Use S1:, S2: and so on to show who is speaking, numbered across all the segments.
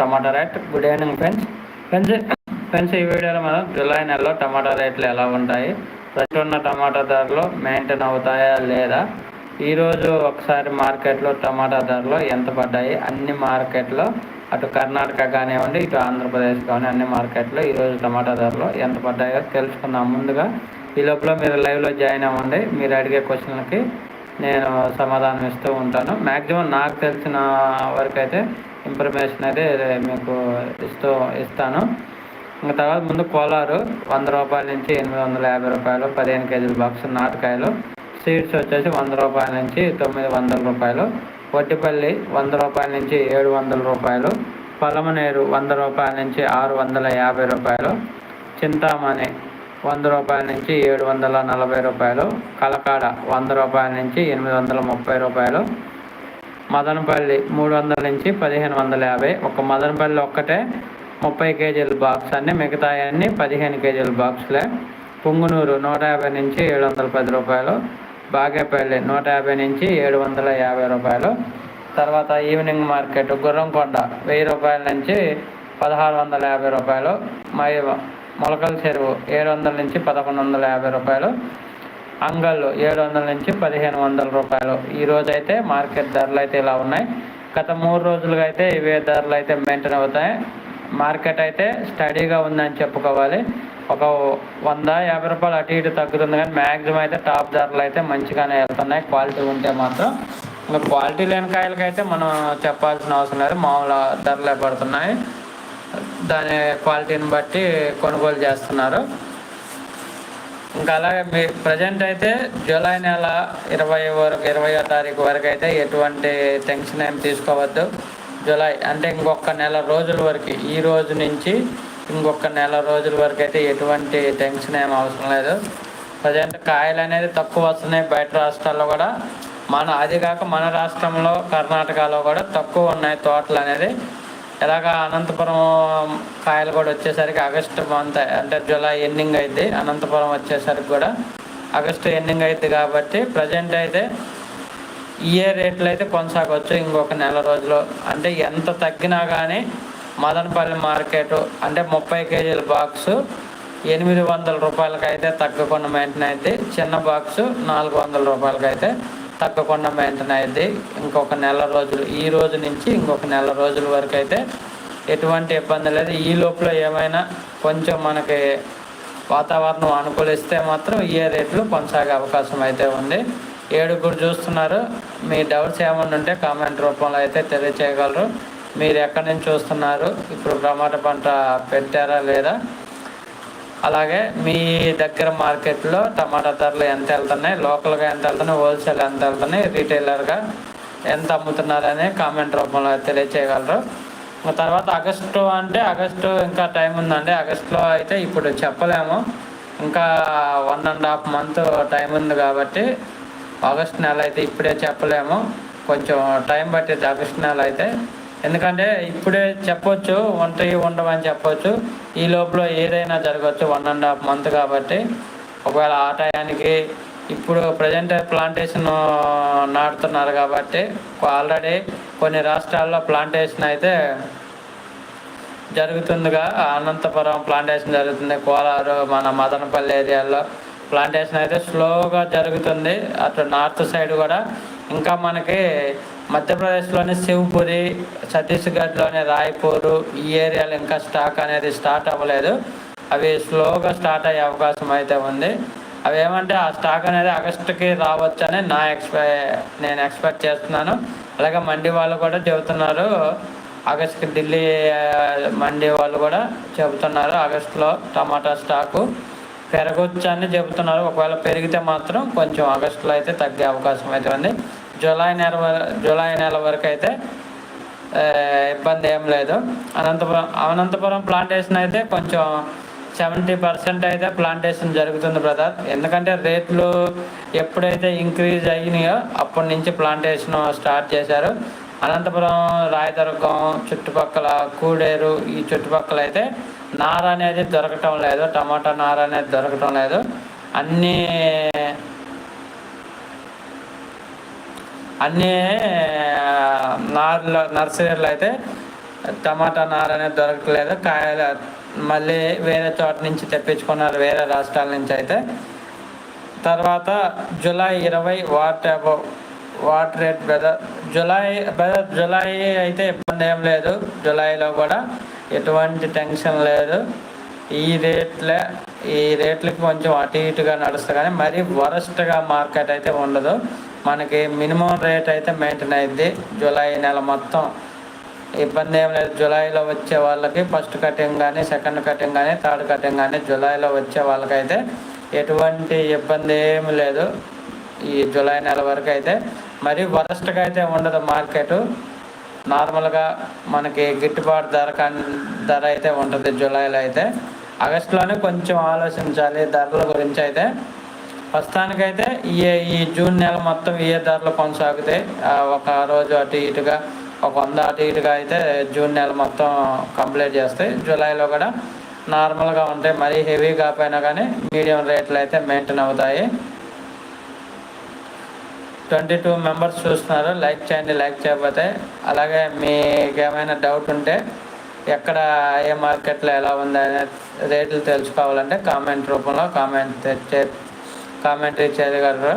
S1: Tomato rate. Good evening friends friends friends ఈ వీడియోలో మనం జూలై నెలలో టమాటా రేట్లు ఎలా ఉంటాయి? ప్రతి ఉన్న టమాటా ధరలు మెయింటైన్ అవుతాయా లేదా? ఈరోజు ఒకసారి మార్కెట్లో టమాటా ధరలు ఎంత పడ్డాయి? అన్ని మార్కెట్లో అటు కర్ణాటక కానివ్వండి ఇటు ఆంధ్రప్రదేశ్ కానీ అన్ని మార్కెట్లో ఈరోజు టమాటా ధరలు ఎంత పడ్డాయో తెలుసుకుందాం ముందుగా. ఈ లోపల మీరు లైవ్లో జాయిన్ అవ్వండి. మీరు అడిగే క్వశ్చన్లకి నేను సమాధానం ఇస్తూ ఉంటాను. మ్యాక్సిమం నాకు తెలిసిన వరకు అయితే ఇన్ఫర్మేషన్ అయితే మీకు ఇస్తూ ఇస్తాను. ఇంకా తర్వాత ముందు కోలారు వంద రూపాయల నుంచి ఎనిమిది వందల యాభై రూపాయలు పదిహేను కేజీల బాక్స్ నాటకాయలు సీడ్స్ వచ్చేసి వంద రూపాయల నుంచి తొమ్మిది వందల రూపాయలు వడ్డిపల్లి వంద రూపాయల నుంచి ఏడు వందల రూపాయలు పలమనేరు వంద రూపాయల నుంచి ఆరు వందల యాభై రూపాయలు చింతామణి వంద రూపాయల నుంచి ఏడు వందల నలభై రూపాయలు కలకాడ వంద రూపాయల నుంచి ఎనిమిది వందల ముప్పై రూపాయలు మదనపల్లి మూడు వందల నుంచి పదిహేను వందల యాభై. ఒక మదనపల్లి ఒక్కటే ముప్పై కేజీల బాక్స్ అన్ని మిగతా అన్ని పదిహేను కేజీల బాక్స్లే. పుంగునూరు నూట యాభై నుంచి ఏడు వందల పది రూపాయలు. బాగేపల్లి నూట యాభై నుంచి ఏడు వందల యాభై రూపాయలు. తర్వాత ఈవినింగ్ మార్కెట్ గుర్రంకొండ వెయ్యి రూపాయల నుంచి పదహారు వందల యాభై రూపాయలు. మై మొలకల చెరువు ఏడు వందల నుంచి పదకొండు వందల యాభై రూపాయలు. అంగళ్ళు ఏడు వందల నుంచి పదిహేను వందల రూపాయలు. ఈరోజు అయితే మార్కెట్ ధరలు అయితే ఇలా ఉన్నాయి. గత మూడు రోజులుగా అయితే ఇవే ధరలు అయితే మెయింటైన్ అవుతాయి. మార్కెట్ అయితే స్టడీగా ఉందని చెప్పుకోవాలి. ఒక వంద యాభై రూపాయలు అటు ఇటు తగ్గుతుంది కానీ మ్యాక్సిమం అయితే టాప్ ధరలు అయితే మంచిగానే వెళ్తున్నాయి. క్వాలిటీ ఉంటే మాత్రం. ఇంకా క్వాలిటీ లేని కాయలకైతే మనం చెప్పాల్సిన అవసరం లేదు. మామూలు ధరలే పడుతున్నాయి. దాని క్వాలిటీని బట్టి కొనుగోలు చేస్తున్నారు. ఇంకా అలాగే మీ ప్రజెంట్ అయితే జూలై నెల ఇరవై వరకు ఇరవయో తారీఖు వరకు అయితే ఎటువంటి టెన్షన్ ఏం తీసుకోవద్దు. జూలై అంటే ఇంకొక నెల రోజుల వరకు ఈ రోజు నుంచి ఇంకొక నెల రోజుల వరకు అయితే ఎటువంటి టెన్షన్ ఏం అవసరం లేదు. ప్రజెంట్ కాయలు అనేది తక్కువ వస్తున్నాయి బయట రాష్ట్రాల్లో కూడా. మన అది కాక మన రాష్ట్రంలో కర్ణాటకలో కూడా తక్కువ ఉన్నాయి తోటలు అనేది. ఇలాగ అనంతపురం కాయలు కూడా వచ్చేసరికి ఆగస్టు మంత్ అంటే జూలై ఎండింగ్ అయింది అనంతపురం వచ్చేసరికి కూడా ఆగస్టు ఎండింగ్ అయింది కాబట్టి ప్రజెంట్ అయితే ఇయే రేట్లు అయితే కొనసాగవచ్చు ఇంకొక నెల రోజులు. అంటే ఎంత తగ్గినా కానీ మదనపల్లి మార్కెట్ అంటే ముప్పై కేజీల బాక్సు ఎనిమిది వందల రూపాయలకి అయితే తగ్గకుండా మెయింటైన్ అయితే చిన్న బాక్సు నాలుగు వందల రూపాయలకి అయితే తగ్గకుండా మెయింటైన్ అయింది ఇంకొక నెల రోజులు ఈ రోజు నుంచి ఇంకొక నెల రోజుల వరకు అయితే ఎటువంటి ఇబ్బంది లేదు. ఈ లోపల ఏమైనా కొంచెం మనకి వాతావరణం అనుకూలిస్తే మాత్రం ఏ రేట్లు కొనసాగే అవకాశం అయితే ఉంది. ఏడుగురు చూస్తున్నారు. మీ డౌట్స్ ఏమైనా ఉంటే కామెంట్ రూపంలో అయితే తెలియచేయగలరు. మీరు ఎక్కడి నుంచి చూస్తున్నారు? ఇప్పుడు టమాటా పంట పెట్టారా లేదా? అలాగే మీ దగ్గర మార్కెట్లో టమాటా ధరలు ఎంత వెళ్తున్నాయి లోకల్గా ఎంత వెళ్తున్నాయి హోల్సేల్ ఎంత వెళ్తున్నాయి రీటైలర్గా ఎంత అమ్ముతున్నారని కామెంట్ రూపంలో తెలియచేయగలరు. తర్వాత ఆగస్టు అంటే ఆగస్టు ఇంకా టైం ఉందండి. ఆగస్టులో అయితే ఇప్పుడు చెప్పలేము. ఇంకా one and half month time ఉంది కాబట్టి ఆగస్ట్ నెల అయితే ఇప్పుడే చెప్పలేము. కొంచెం టైం పట్టింది ఆగస్ట్ నెల అయితే. ఎందుకంటే ఇప్పుడే చెప్పొచ్చు ఉంటాయి ఉండవని చెప్పొచ్చు. ఈ లోపల ఏదైనా జరగవచ్చు వన్ అండ్ హాఫ్ మంత్ కాబట్టి. ఒకవేళ ఆ టయానికి ఇప్పుడు ప్రజెంట్ ప్లాంటేషన్ నాటుతున్నారు కాబట్టి ఆల్రెడీ కొన్ని రాష్ట్రాల్లో ప్లాంటేషన్ అయితే జరుగుతుందిగా. అనంతపురం ప్లాంటేషన్ జరుగుతుంది. కోలారు మన మదనపల్లి ఏరియాలో ప్లాంటేషన్ అయితే స్లోగా జరుగుతుంది. అటు నార్త్ సైడ్ కూడా. ఇంకా మనకి మధ్యప్రదేశ్లోని శివపురి ఛత్తీస్గఢ్లోని రాయ్పూరు ఈ ఏరియాలో ఇంకా స్టాక్ అనేది స్టార్ట్ అవ్వలేదు. అవి స్లోగా స్టార్ట్ అయ్యే అవకాశం అయితే ఉంది. అవి ఏమంటే ఆ స్టాక్ అనేది ఆగస్టుకి రావచ్చని నా ఎక్స్పె నేను ఎక్స్పెక్ట్ చేస్తున్నాను. అలాగే మండి వాళ్ళు కూడా చెబుతున్నారు. ఆగస్ట్కి ఢిల్లీ మండి వాళ్ళు కూడా చెబుతున్నారు ఆగస్టులో టమాటా స్టాకు. పెరగొచ్చు అని చెబుతున్నారు. ఒకవేళ పెరిగితే మాత్రం కొంచెం ఆగస్టులో అయితే తగ్గే అవకాశం అయితే ఉంది. జూలై నెల జూలై నెల వరకు అయితే ఇబ్బంది ఏం లేదు. అనంతపురం అనంతపురం ప్లాంటేషన్ అయితే కొంచెం సెవెంటీ పర్సెంట్ అయితే ప్లాంటేషన్ జరుగుతుంది బ్రదర్ ఎందుకంటే రేట్లు ఎప్పుడైతే ఇంక్రీజ్ అయినాయో అప్పటి నుంచి ప్లాంటేషన్ స్టార్ట్ చేశారు. అనంతపురం రాయదుర్గం చుట్టుపక్కల కూడేరు ఈ చుట్టుపక్కల అయితే నార అనేది దొరకటం లేదు. టమాటా నార అనేది దొరకటం లేదు. అన్నీ అన్నీ నార్ల నర్సరీలు అయితే టమాటా నారు అనేది దొరకలేదు. కాయలు మళ్ళీ వేరే చోట నుంచి తెప్పించుకున్నారు వేరే రాష్ట్రాల నుంచి అయితే. తర్వాత జూలై ఇరవై what about what rate whether July whether July అయితే ఇబ్బంది ఏం లేదు. జూలైలో కూడా ఎటువంటి టెన్షన్ లేదు. ఈ రేట్లే ఈ రేట్లకి కొంచెం అటు ఇటుగా నడుస్తుంది కానీ మరీ వరస్ట్గా మార్కెట్ అయితే ఉండదు. మనకి మినిమం రేట్ అయితే మెయింటైన్ అయింది. జూలై నెల మొత్తం ఇబ్బంది ఏం లేదు. జూలైలో వచ్చే వాళ్ళకి ఫస్ట్ కటింగ్ కానీ సెకండ్ కటింగ్ కానీ థర్డ్ కటింగ్ కానీ జూలైలో వచ్చే వాళ్ళకైతే ఎటువంటి ఇబ్బంది ఏమి లేదు. ఈ జూలై నెల వరకు అయితే మరి వరస్ట్గా అయితే ఉండదు మార్కెట్. నార్మల్గా మనకి గిట్టుబాటు ధర ధర అయితే ఉంటుంది జూలైలో అయితే. ఆగస్టులోనే కొంచెం ఆలోచించాలి. ధరల గురించి అయితే ప్రస్తుతానికైతే ఈ ఈ జూన్ నెల మొత్తం ఏ ధరలు కొనసాగుతాయి ఒక రోజు అటు ఇటుగా ఒక వంద అటు ఇటుగా అయితే జూన్ నెల మొత్తం కంప్లీట్ చేస్తాయి జూలైలో కూడా నార్మల్గా ఉంటాయి. మరీ హెవీ కాకపోయినా కానీ మీడియం రేట్లు అయితే మెయింటైన్ అవుతాయి. ట్వంటీ టూ మెంబర్స్ చూస్తున్నారు. లైక్ చేయండి లైక్ చేయకపోతే. అలాగే మీకు ఏమైనా డౌట్ ఉంటే ఎక్కడ ఏ మార్కెట్లో ఎలా ఉందనే రేట్లు తెలుసుకోవాలంటే కామెంట్ రూపంలో కామెంట్ కామెంటరీ చేయగలరా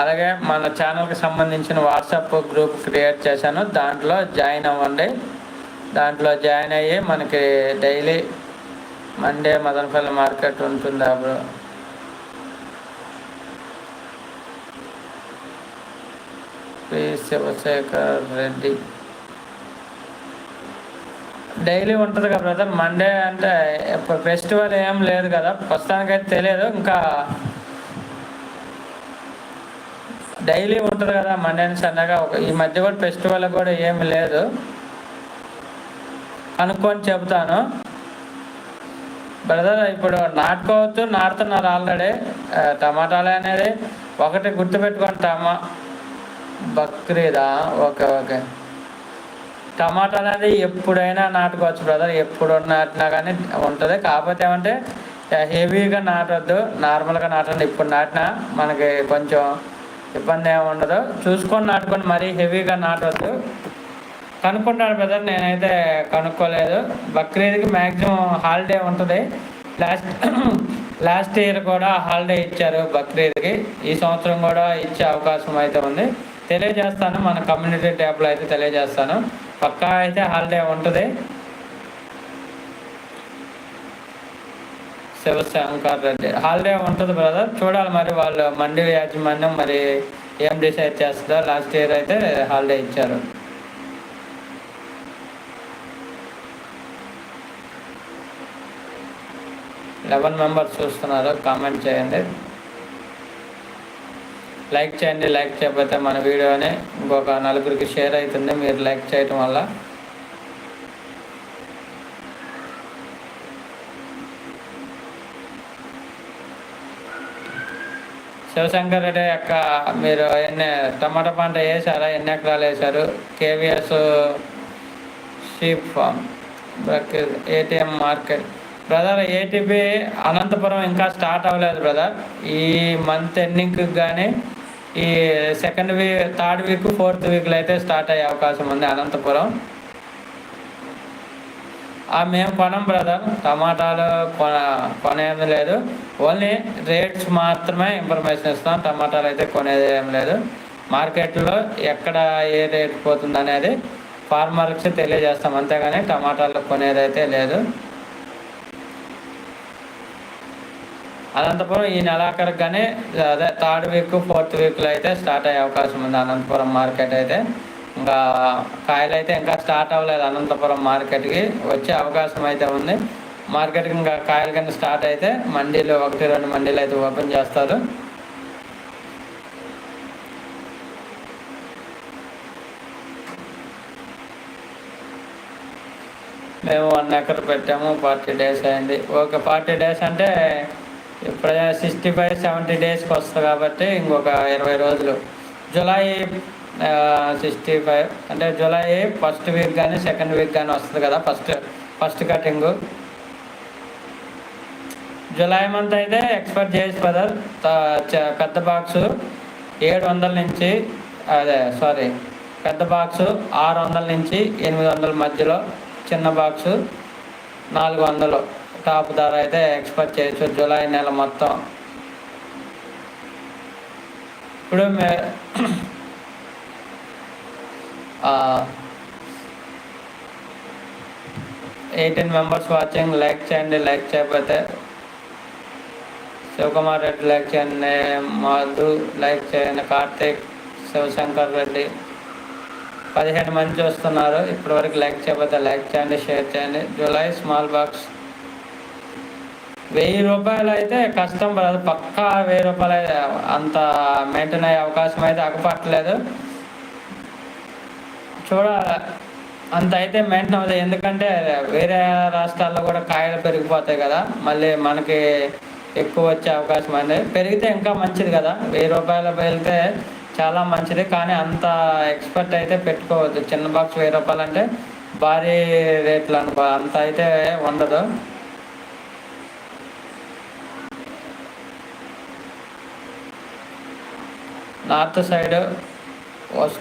S1: అలాగే మన ఛానల్కి సంబంధించిన వాట్సాప్ గ్రూప్ క్రియేట్ చేశాను. దాంట్లో జాయిన్ అవ్వండి. దాంట్లో జాయిన్ అయ్యి మనకి డైలీ మండే మదనపల్లి మార్కెట్ ఉంటుందా శ్రీ శివశేఖర్ రెడ్డి. డైలీ ఉంటుంది కదా బ్రదర్ మండే అంటే ఇప్పుడు ఫెస్టివల్ ఏం లేదు కదా ప్రస్తుతానికైతే తెలియదు ఇంకా డైలీ ఉంటుంది కదా మండే సన్నగా ఒక ఈ మధ్య కూడా ఫెస్టివల్ కూడా ఏమి లేదు. అనుకొని చెబుతాను. బ్రదర్ ఇప్పుడు నాటుకోవచ్చు నాటుతున్నారు ఆల్రెడీ టమాటాలు అనేది ఒకటి గుర్తుపెట్టుకోండి టమా బక్రీదా ఓకే ఓకే టమాటా అనేది ఎప్పుడైనా నాటుకోవచ్చు బ్రదర్ ఎప్పుడు నాటినా కానీ ఉంటుంది. కాకపోతే ఏమంటే హెవీగా నాటొద్దు. నార్మల్గా నాటండి. ఇప్పుడు నాటినా మనకి కొంచెం ఇబ్బంది ఏమి ఉండదు. చూసుకొని నాటుకొని మరీ హెవీగా నాటొద్దు. కనుక్కుంటాను బ్రదర్ నేనైతే కనుక్కోలేదు. బక్రీద్కి మ్యాక్సిమం హాలిడే ఉంటుంది. లాస్ట్ లాస్ట్ ఇయర్ కూడా హాలిడే ఇచ్చారు బక్రీద్కి. ఈ సంవత్సరం కూడా ఇచ్చే అవకాశం అయితే ఉంది. తెలియజేస్తాను మన కమ్యూనిటీ ట్యాబ్లో అయితే తెలియజేస్తాను. పక్కా అయితే హాలిడే ఉంటుంది. శివశంకర్ రెడ్డి హాలిడే ఉంటుంది బ్రదర్ చూడాలి మరి వాళ్ళు మండి యాజమాన్యం మరి ఏం డిసైడ్ చేస్తుందో. లాస్ట్ ఇయర్ అయితే హాలిడే ఇచ్చారు. లెవెన్ మెంబర్స్ చూస్తున్నారు. కామెంట్ చేయండి. లైక్ చేయండి లైక్ చేయకపోతే మన వీడియోని ఇంకొక నలుగురికి షేర్ అవుతుంది. మీరు లైక్ చేయటం వల్ల. శివశంకర్ రెడ్డి యొక్క మీరు ఎన్ని టమాటా పంట వేసారా? ఎన్ని ఎకరాలు వేశారు KVS sheep farm ATM market. Brother ATP Anantapuram ఇంకా స్టార్ట్ అవ్వలేదు బ్రదర్. ఈ మంత్ ఎండింగ్కి కానీ ఈ second week third week fourth వీక్లో అయితే స్టార్ట్ అయ్యే అవకాశం ఉంది అనంతపురం. మేము కొనం బ్రదర్ టమాటాలు కొన కొనేది లేదు. ఓన్లీ రేట్స్ మాత్రమే ఇన్ఫర్మేషన్ ఇస్తాం టమాటాలు అయితే కొనేది ఏం లేదు. మార్కెట్లో ఎక్కడ ఏ రేట్ పోతుంది అనేది ఫార్మర్కి తెలియజేస్తాం. అంతేగాని టమాటాలు కొనేది అయితే లేదు. అనంతపురం ఈ నెలాఖరుగానే కానీ అదే థర్డ్ వీక్ ఫోర్త్ వీక్లో అయితే స్టార్ట్ అయ్యే అవకాశం ఉంది అనంతపురం మార్కెట్ అయితే. ఇంకా కాయలు అయితే ఇంకా స్టార్ట్ అవ్వలేదు అనంతపురం మార్కెట్కి వచ్చే అవకాశం అయితే ఉంది. మార్కెట్కి ఇంకా కాయలు కానీ స్టార్ట్ అయితే మండీలు ఒకటి రెండు మండీలు అయితే ఓపెన్ చేస్తారు. మేము వన్ ఎకర్ పెట్టాము ఫార్టీ డేస్ అయింది. ఓకే ఫార్టీ డేస్ అంటే ఇప్పుడు సిక్స్టీ ఫైవ్ సెవెంటీ డేస్కి వస్తుంది కాబట్టి ఇంకొక ఇరవై రోజులు. జూలై సిక్స్టీ ఫైవ్ అంటే జూలై ఫస్ట్ వీక్ కానీ సెకండ్ వీక్ కానీ వస్తుంది కదా first first cutting July month అయితే ఎక్స్పెక్ట్ చేసి బ్రదర్ పెద్ద బాక్స్ ఏడు వందల నుంచి అదే సారీ పెద్ద బాక్స్ ఆరు వందల నుంచి ఎనిమిది వందల మధ్యలో చిన్న బాక్స్ నాలుగు వందలు టాప్ ధర అయితే ఎక్స్పెక్ట్ చేయొచ్చు జూలై నెల మొత్తం. ఇప్పుడు మే ఎయిటీన్ మెంబర్స్ వాచింగ్ లైక్ చేయండి లైక్ చేయకపోతే శివకుమార్ రెడ్డి లైక్ చేయండి మధు లైక్ చేయండి కార్తీక్ శివశంకర్ రెడ్డి. పదిహేను మంది చూస్తున్నారు ఇప్పటివరకు లైక్ చేయకపోతే లైక్ చేయండి షేర్ చేయండి. జూలై స్మాల్ బాక్స్ వెయ్యి రూపాయలు అయితే కష్టం బ్రదర్. పక్కా వెయ్యి రూపాయలు అయితే అంత మెయింటైన్ అయ్యే అవకాశం అయితే అగపట్టలేదు చూడాలి. అంత అయితే మెయింటైన్ అవుతుంది ఎందుకంటే వేరే రాష్ట్రాల్లో కూడా కాయలు పెరిగిపోతాయి కదా. మళ్ళీ మనకి ఎక్కువ వచ్చే అవకాశం అనేది పెరిగితే ఇంకా మంచిది కదా. వెయ్యి రూపాయలు వెళ్తే చాలా మంచిది. కానీ అంత ఎక్స్పెక్ట్ అయితే పెట్టుకోవద్దు. చిన్న బాక్స్ వెయ్యి రూపాయలు అంటే భారీ రేట్లు అనుకో. అంత అయితే ఉండదు. నార్త్ సైడ్ వస్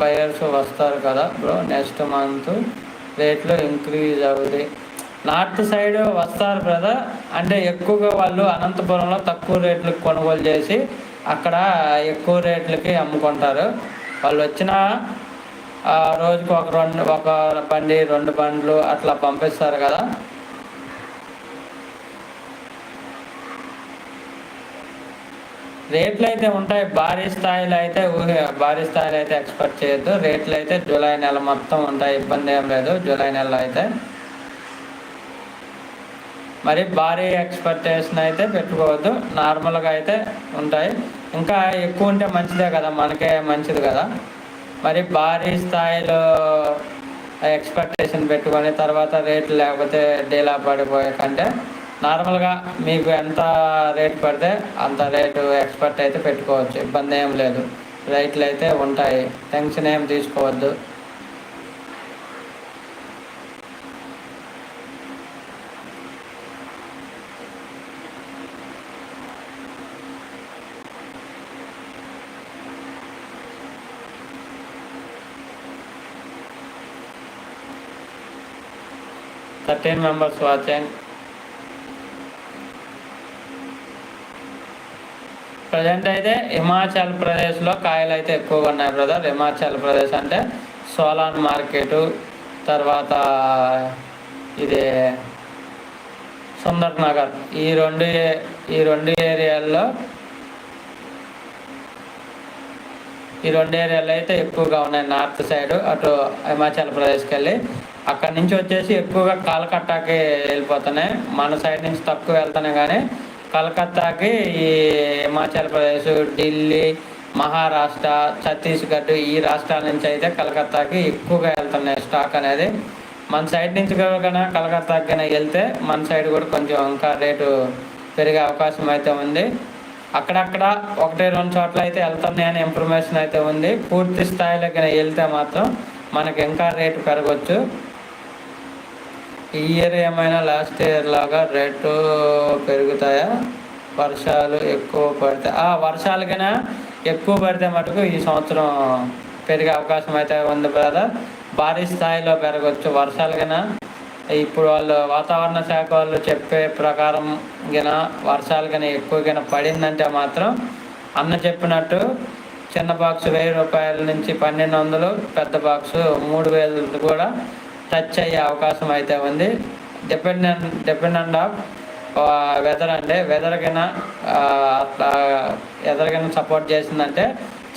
S1: బయర్స్ వస్తారు కదా బ్రో నెక్స్ట్ మంత్. రేట్లు ఇంక్రీజ్ అవుతుంది నార్త్ సైడ్ వస్తారు బ్రదర్ అంటే ఎక్కువగా వాళ్ళు అనంతపురంలో తక్కువ రేట్లకు కొనుగోలు చేసి అక్కడ ఎక్కువ రేట్లకి అమ్ముకుంటారు. వాళ్ళు వచ్చిన రోజుకు ఒక రెండు ఒక బండి రెండు బండ్లు అట్లా పంపిస్తారు కదా. రేట్లు అయితే ఉంటాయి భారీ స్థాయిలో అయితే ఊహ భారీ స్థాయిలో అయితే ఎక్స్పెక్ట్ చేయొద్దు. రేట్లు అయితే జూలై నెల మొత్తం ఉంటాయి ఇబ్బంది ఏం లేదు. జూలై నెలలో అయితే. మరి భారీ ఎక్స్పెక్టేషన్ అయితే పెట్టుకోవద్దు. నార్మల్గా అయితే ఉంటాయి. ఇంకా ఎక్కువ ఉంటే మంచిదే కదా మనకే మంచిది కదా. మరి భారీ స్థాయిలో ఎక్స్పెక్టేషన్ పెట్టుకొని తర్వాత రేట్లు లేకపోతే డీలా పడిపోయే కంటే నార్మల్గా మీకు ఎంత రేట్ పడితే అంత రేటు ఎక్స్పర్ట్ అయితే పెట్టుకోవచ్చు. ఇబ్బంది ఏం లేదు. రేట్లు అయితే ఉంటాయి. టెన్షన్ ఏం తీసుకోవద్దు. Thirteen members watching. ప్రజెంట్ అయితే హిమాచల్ ప్రదేశ్లో కాయలు అయితే ఎక్కువగా ఉన్నాయి బ్రదర్. హిమాచల్ ప్రదేశ్ అంటే సోలాన్ మార్కెట్ తర్వాత ఇది సుందర్ నగర్. ఈ రెండు ఈ రెండు ఏరియాల్లో ఈ రెండు ఏరియాలో అయితే ఎక్కువగా ఉన్నాయి నార్త్ సైడ్ అటు హిమాచల్ ప్రదేశ్కి వెళ్ళి అక్కడి నుంచి వచ్చేసి ఎక్కువగా కాలకట్టాకి వెళ్ళిపోతున్నాయి. మన సైడ్ నుంచి తక్కువ వెళ్తున్నాయి కానీ కలకత్తాకి ఈ హిమాచల్ ప్రదేశ్ ఢిల్లీ మహారాష్ట్ర ఛత్తీస్గఢ్ ఈ రాష్ట్రాల నుంచి అయితే కలకత్తాకి ఎక్కువగా వెళ్తున్నాయి స్టాక్ అనేది. మన సైడ్ నుంచి కనుక కలకత్తాకి వెళ్తే మన సైడ్ కూడా కొంచెం ఇంకా రేటు పెరిగే అవకాశం అయితే ఉంది. అక్కడక్కడ ఒకటి రెండు చోట్ల అయితే వెళ్తున్నాయని ఇన్ఫర్మేషన్ అయితే ఉంది. పూర్తి స్థాయిలో కనుక వెళ్తే మాత్రం మనకి ఇంకా రేటు పెరగచ్చు. ఈ ఇయర్ ఏమైనా లాస్ట్ ఇయర్ లాగా రేటు పెరుగుతాయా? వర్షాలు ఎక్కువ పడితే ఆ వర్షాలకైనా ఎక్కువ పడితే మటుకు ఈ సంవత్సరం పెరిగే అవకాశం అయితే ఉంది బ్రదర్ భారీ స్థాయిలో పెరగచ్చు. వర్షాలు కన్నా ఇప్పుడు వాళ్ళు వాతావరణ శాఖ వాళ్ళు చెప్పే ప్రకారం గిన వర్షాలు కానీ ఎక్కువ పడిందంటే మాత్రం అన్న చెప్పినట్టు చిన్న బాక్స్ వెయ్యి రూపాయల నుంచి పన్నెండు వందలు పెద్ద బాక్స్ మూడు వేలు కూడా టచ్ అయ్యే అవకాశం అయితే ఉంది. డిపెండెంట్ డిపెండెంట్ ఆఫ్ వెదర్ అంటే వెదర్కైనా కింద అట్లా వెదర్ సపోర్ట్ చేసిందంటే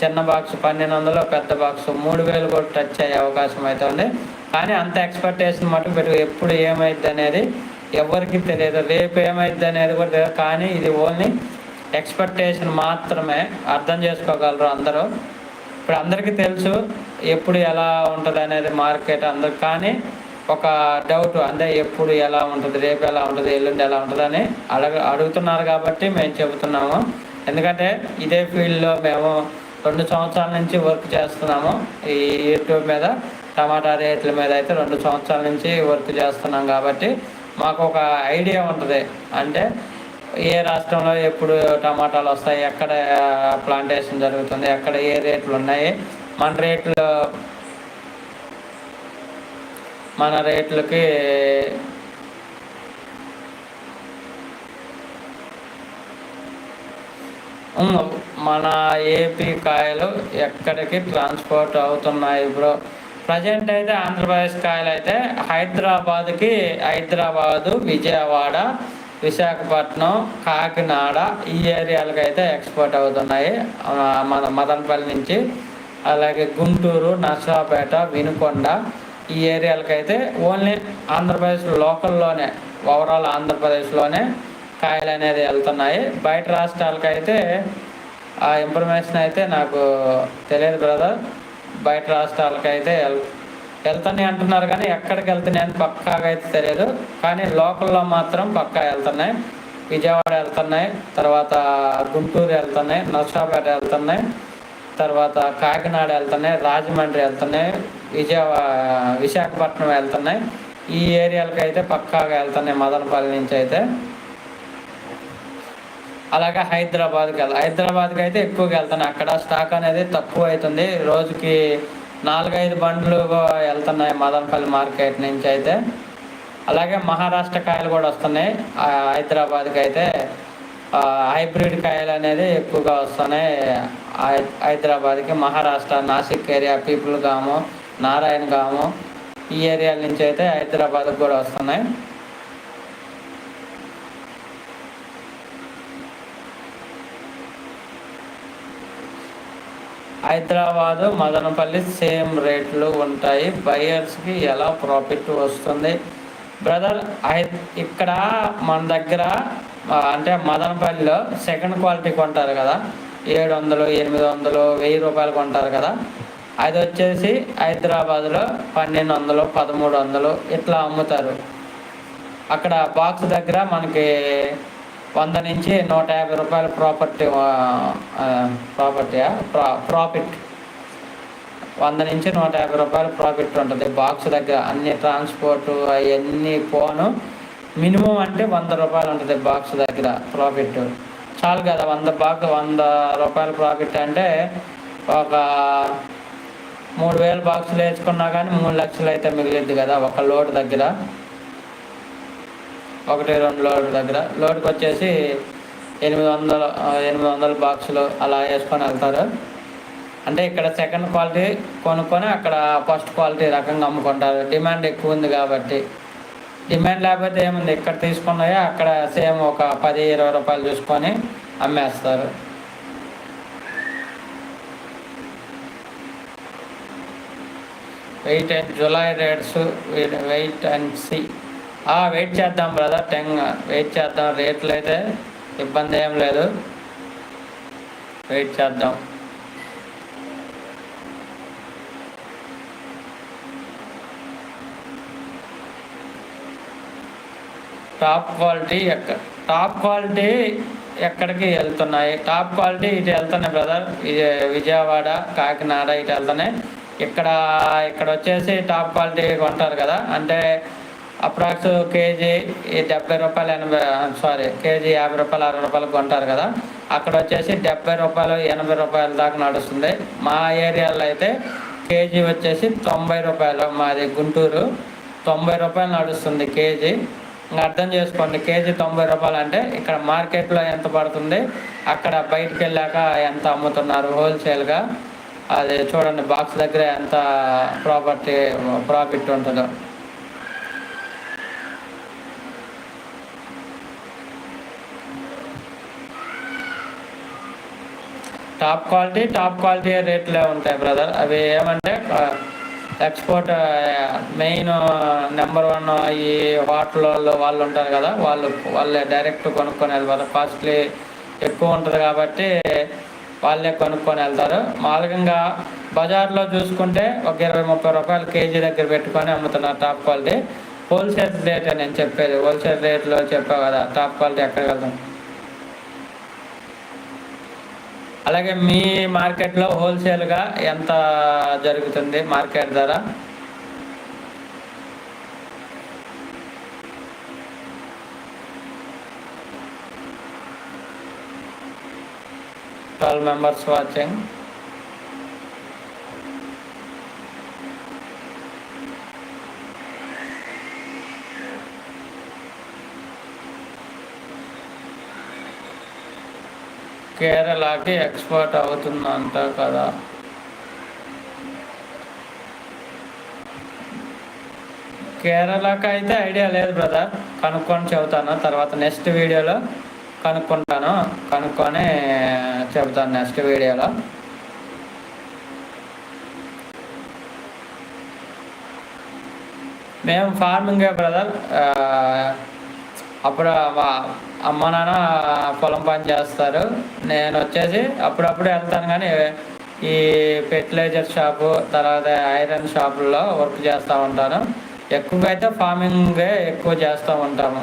S1: చిన్న బాక్స్ పన్నెండు వందలు పెద్ద బాక్స్ మూడు వేలు కూడా టచ్ అయ్యే అవకాశం అయితే ఉంది. కానీ అంత ఎక్స్పెక్టేషన్ మటుకు పెట్టు ఎప్పుడు ఏమైద్ది అనేది ఎవరికి తెలియదు. రేపు ఏమైద్ది అనేది కూడా తెలియదు. కానీ ఇది ఓన్లీ ఎక్స్పెక్టేషన్ మాత్రమే. అర్థం చేసుకోగలరు అందరూ. ఇప్పుడు అందరికీ తెలుసు ఎప్పుడు ఎలా ఉంటుంది అనేది మార్కెట్ అందరు కానీ ఒక డౌట్ అంటే ఎప్పుడు ఎలా ఉంటుంది రేపు ఎలా ఉంటుంది ఎల్లుండి ఎలా ఉంటుంది అని అడగ అడుగుతున్నారు కాబట్టి మేము చెబుతున్నాము. ఎందుకంటే ఇదే ఫీల్డ్లో మేము రెండు సంవత్సరాల నుంచి వర్క్ చేస్తున్నాము. ఈ యూట్యూబ్ మీద టమాటా రేట్ల మీద అయితే రెండు సంవత్సరాల నుంచి వర్క్ చేస్తున్నాం కాబట్టి మాకు ఒక ఐడియా ఉంటుంది. అంటే ఏ రాష్ట్రంలో ఎప్పుడు టమాటాలు వస్తాయి ఎక్కడ ప్లాంటేషన్ జరుగుతుంది ఎక్కడ ఏ రేట్లు ఉన్నాయి మన రేట్లు మన రేట్లకి మన ఏపీ కాయలు ఎక్కడికి ట్రాన్స్పోర్ట్ అవుతున్నాయి బ్రో? ప్రజెంట్ అయితే ఆంధ్రప్రదేశ్ కాయలు అయితే హైదరాబాద్కి హైదరాబాదు విజయవాడ విశాఖపట్నం కాకినాడ ఈ ఏరియాలకు అయితే ఎక్స్పోర్ట్ అవుతున్నాయి మన మదనపల్లి నుంచి. అలాగే గుంటూరు నర్సాపేట వినుకొండ ఈ ఏరియాలకు అయితే ఓన్లీ ఆంధ్రప్రదేశ్ లోకల్లోనే ఓవరాల్ ఆంధ్రప్రదేశ్లోనే కాయలు అనేది వెళ్తున్నాయి. బయట రాష్ట్రాలకైతే ఆ ఇన్ఫర్మేషన్ అయితే నాకు తెలియదు బ్రదర్ బయట రాష్ట్రాలకైతే వెళ్తున్నాయి అంటున్నారు కానీ ఎక్కడికి వెళ్తున్నాయి అని పక్కాగా అయితే తెలియదు. కానీ లోకల్లో మాత్రం పక్కా వెళ్తున్నాయి. విజయవాడ వెళ్తున్నాయి. తర్వాత గుంటూరు వెళ్తున్నాయి. నర్సాపేట వెళ్తున్నాయి. తర్వాత కాకినాడ వెళ్తున్నాయి రాజమండ్రి వెళ్తున్నాయి విజయవాడ విశాఖపట్నం వెళ్తున్నాయి. ఈ ఏరియాలకు అయితే పక్కాగా వెళ్తున్నాయి మదనపల్లి నుంచి అయితే. అలాగే హైదరాబాద్కి వెళ్తాను హైదరాబాద్కి అయితే ఎక్కువగా వెళ్తాను అక్కడ స్టాక్ అనేది తక్కువ అవుతుంది. రోజుకి నాలుగైదు బండ్లు వెళ్తున్నాయి మదనపల్లి మార్కెట్ నుంచి అయితే. అలాగే మహారాష్ట్ర కాయలు కూడా వస్తున్నాయి. హైదరాబాద్కి అయితే హైబ్రిడ్ కాయలు అనేది ఎక్కువగా వస్తున్నాయి. హైదరాబాద్కి మహారాష్ట్ర నాసిక్ ఏరియా పీపుల్ గాము నారాయణ గాము ఈ ఏరియాల నుంచి అయితే హైదరాబాద్కి కూడా వస్తున్నాయి. హైదరాబాదు మదనపల్లి సేమ్ రేట్లు ఉంటాయి. బయర్స్కి ఎలా ప్రాఫిట్ వస్తుంది? బ్రదర్ ఇక్కడ మన దగ్గర అంటే మదనపల్లిలో సెకండ్ క్వాలిటీ కొంటారు కదా? ఏడు వందలు ఎనిమిది వందలు వెయ్యి రూపాయలు కొంటారు కదా. అది వచ్చేసి హైదరాబాద్లో పన్నెండు వందలు పదమూడు వందలు ఇట్లా అమ్ముతారు. అక్కడ బాక్స్ దగ్గర మనకి వంద నుంచి నూట యాభై రూపాయల ప్రాపర్టీ ప్రాపర్టీ ప్రాఫిట్ వంద నుంచి నూట యాభై రూపాయల ప్రాఫిట్ ఉంటుంది బాక్స్ దగ్గర. అన్ని ట్రాన్స్పోర్ట్ అవన్నీ పోను. మినిమం అంటే వంద రూపాయలు ఉంటుంది బాక్స్ దగ్గర ప్రాఫిట్ చాలు కదా వంద బాక్స్ వంద రూపాయల ప్రాఫిట్ అంటే ఒక మూడు వేల బాక్సులు వేసుకున్నా కానీ మూడు లక్షలు అయితే మిగిలిద్ది కదా ఒక లోడ్ దగ్గర. ఒకటి రెండు లోడ్ దగ్గర. లోడ్కి వచ్చేసి ఎనిమిది వందల ఎనిమిది వందల బాక్సులు అలా వేసుకొని వెళ్తారు. అంటే ఇక్కడ సెకండ్ క్వాలిటీ కొనుక్కొని అక్కడ ఫస్ట్ క్వాలిటీ రకంగా అమ్ముకుంటారు. డిమాండ్ ఎక్కువ ఉంది కాబట్టి. డిమాండ్ లేకపోతే ఏముంది? ఇక్కడ తీసుకున్నాయో అక్కడ సేమ్ ఒక పది ఇరవై రూపాయలు చూసుకొని అమ్మేస్తారు. Wait and July rates wait and see wait చేద్దాం బ్రదర్ టెంగ్ వెయిట్ చేద్దాం. రేట్లు అయితే ఇబ్బంది ఏం లేదు. వెయిట్ చేద్దాం. టాప్ క్వాలిటీ ఎక్కడ టాప్ క్వాలిటీ ఎక్కడికి వెళ్తున్నాయి? టాప్ క్వాలిటీ ఇటు వెళ్తున్నాయి బ్రదర్ విజయవాడ కాకినాడ ఇటు వెళ్తున్నాయి. ఇక్కడ ఇక్కడ వచ్చేసి టాప్ క్వాలిటీ కొంటారు కదా. అంటే అప్రాక్స్ కేజీ డెబ్బై రూపాయలు ఎనభై సారీ కేజీ యాభై రూపాయలు అరవై రూపాయలు కొంటారు కదా. అక్కడ వచ్చేసి డెబ్బై రూపాయలు ఎనభై రూపాయల దాకా నడుస్తుంది. మా ఏరియాలో అయితే కేజీ వచ్చేసి తొంభై రూపాయలు మాది గుంటూరు. తొంభై రూపాయలు నడుస్తుంది కేజీ. అర్థం చేసుకోండి. కేజీ తొంభై రూపాయలు అంటే ఇక్కడ మార్కెట్లో ఎంత పడుతుంది? అక్కడ బయటికి వెళ్ళాక ఎంత అమ్ముతున్నారు హోల్సేల్గా? అది చూడండి బాక్స్ దగ్గర ఎంత ప్రాపర్టీ ప్రాఫిట్ ఉంటుందో. టాప్ క్వాలిటీ టాప్ క్వాలిటీ రేట్లే ఉంటాయి బ్రదర్. అవి ఏమంటే ఎక్స్పోర్ట్ మెయిన్ నెంబర్ వన్ ఈ హోటల్లో వాళ్ళు ఉంటారు కదా వాళ్ళు వాళ్ళే డైరెక్ట్ కొనుక్కొని వెళ్తారు. కాస్ట్లీ ఎక్కువ ఉంటుంది కాబట్టి వాళ్ళే కొనుక్కొని వెళ్తారు. మామూలుగా బజార్లో చూసుకుంటే ఒక ఇరవై ముప్పై రూపాయలు కేజీ దగ్గర పెట్టుకొని అమ్ముతున్నారు టాప్ క్వాలిటీ హోల్సేల్ రేట్ నేను చెప్పేది. హోల్సేల్ రేట్లో చెప్పావు కదా టాప్ క్వాలిటీ ఎక్కడికి వెళ్తాం? అలాగే మీ మార్కెట్లో హోల్సేల్గా ఎంత జరుగుతుంది మార్కెట్ ధర? Twelve members watching. కేరళకి ఎక్స్పోర్ట్ అవుతుందంట కదా. కేరళకి అయితే ఐడియా లేదు బ్రదర్. కనుక్కొని చెబుతాను. తర్వాత నెక్స్ట్ వీడియోలో కనుక్కుంటాను. కనుక్కొని చెబుతాను నెక్స్ట్ వీడియోలో. మేము ఫార్మింగే బ్రదర్. అప్పుడు అమ్మ నాన్న పొలం పని చేస్తారు. నేను వచ్చేసి అప్పుడప్పుడు వెళ్తాను కానీ ఈ ఫెర్టిలైజర్ షాపు తర్వాత ఐరన్ షాపుల్లో వర్క్ చేస్తూ ఉంటాను. ఎక్కువగా అయితే ఫార్మింగే ఎక్కువ చేస్తూ ఉంటాము.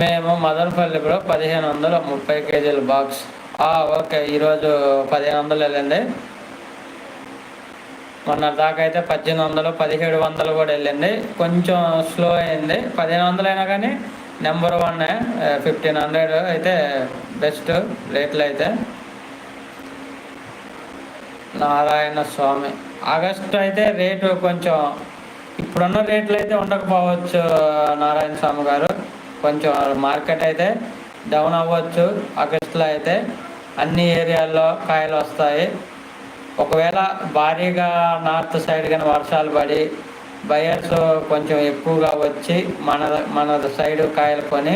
S1: మేము మదనపల్లి బ్రో పదిహేను వందలు ముప్పై కేజీల బాక్స్ ఓకే ఈరోజు పదిహేను వందలు వెళ్ళండి. మొన్న దాకా అయితే పద్దెనిమిది వందలు పదిహేడు వందలు కూడా వెళ్ళింది. కొంచెం స్లో అయింది. పదిహేను వందలు అయినా కానీ నెంబర్ వన్ ఫిఫ్టీన్ హండ్రెడ్ అయితే బెస్ట్ రేట్లు అయితే. నారాయణ స్వామి. ఆగస్టు అయితే రేటు కొంచెం ఇప్పుడున్న రేట్లు అయితే ఉండకపోవచ్చు నారాయణ స్వామి గారు. కొంచెం మార్కెట్ అయితే డౌన్ అవ్వచ్చు ఆగస్టులో అయితే. అన్ని ఏరియాల్లో కాయలు వస్తాయి. ఒకవేళ భారీగా నార్త్ సైడ్ కానీ వర్షాలు పడి బయర్స్ కొంచెం ఎక్కువగా వచ్చి మన మన సైడ్ కాయలు కొని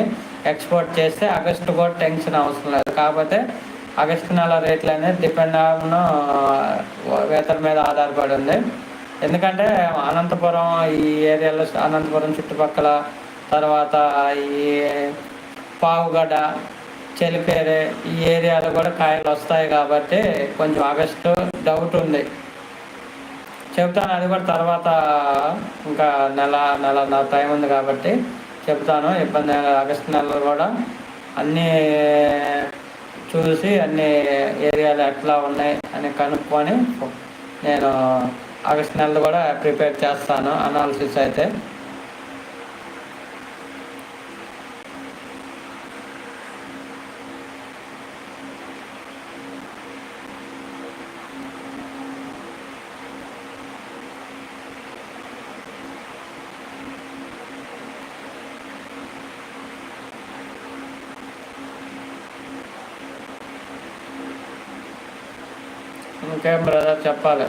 S1: ఎక్స్పోర్ట్ చేస్తే ఆగస్టు కూడా టెన్షన్ అవసరం లేదు. కాకపోతే ఆగస్టు నెల రేట్లు అనేది డిపెండ్ ఆన్ వేతన మీద ఆధారపడి ఉంది. ఎందుకంటే అనంతపురం ఈ ఏరియాలో అనంతపురం చుట్టుపక్కల తర్వాత ఈ పావుగడ్డ చెలిపేరే ఈ ఏరియాలో కూడా కాయలు వస్తాయి కాబట్టి కొంచెం ఆగస్టు డౌట్ ఉంది. చెప్తాను అది కూడా తర్వాత ఇంకా నెల నెల టైం ఉంది కాబట్టి చెప్తాను. ఇబ్బంది ఆగస్టు నెలలో కూడా అన్నీ చూసి అన్ని ఏరియాలు ఎట్లా ఉన్నాయి అని కనుక్కొని నేను ఆగస్ట్ నెలలో కూడా ప్రిపేర్ చేస్తాను. అనాలిసిస్ అయితే ఇంకేం బ్రదర్ చెప్పాలి.